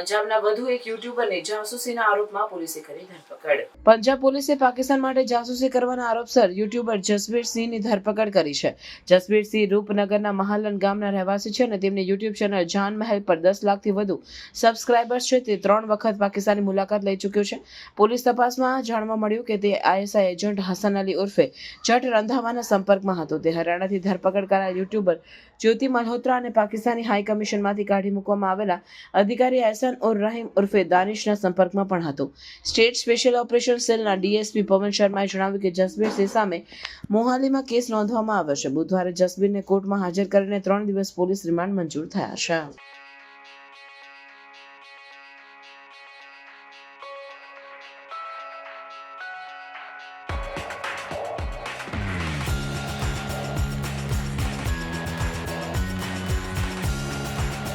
પંજાબના વધુ એક યુટ્યુબરને જાસૂસીના આરોપમાં પોલીસે કરી ધરપકડ. પંજાબ પોલીસે પાકિસ્તાન માટે જાસૂસી કરવાના આરોપસર યુટ્યુબર જસબીર સિંહની ધરપકડ કરી છે. જસબીર સિંહ રૂપનગરના મહાલન ગામના રહેવાસી છે અને તેમની યુટ્યુબ ચેનલ જાન મહેલ પર દસ લાખથી વધુ સબસ્ક્રાઇબર્સ છે તે ત્રણ વખત પાકિસ્તાનની મુલાકાત લઈ ચૂક્યો છે. પોલીસ તપાસમાં જાણવા મળ્યું કે તે આઈએસઆઈ એજન્ટ હસન અલી ઉર્ફે જટ રંધાવાના સંપર્કમાં હતો. તે હરિયાણાથી ધરપકડ કરાયેલ યુટ્યુબર જ્યોતિ મલ્હોત્રા અને પાકિસ્તાની હાઈ કમિશનમાંથી કાઢી મૂકવામાં આવેલા અધિકારી એહસાન ઉર રહીમ ઉર્ફે દાનિશના સંપર્કમાં પણ હતો. સ્ટેટ સ્પેશિયલ ઓપરેશન સેલના ડીએસપી પવન શર્માએ જણાવ્યું કે જસબીર સિંહ સામે મોહાલીમાં કેસ નોંધવામાં આવ્યો છે. બુધવારે જસબીરને કોર્ટમાં હાજર કરીને ત્રણ દિવસ પોલીસ રિમાન્ડ મંજૂર થયા છે.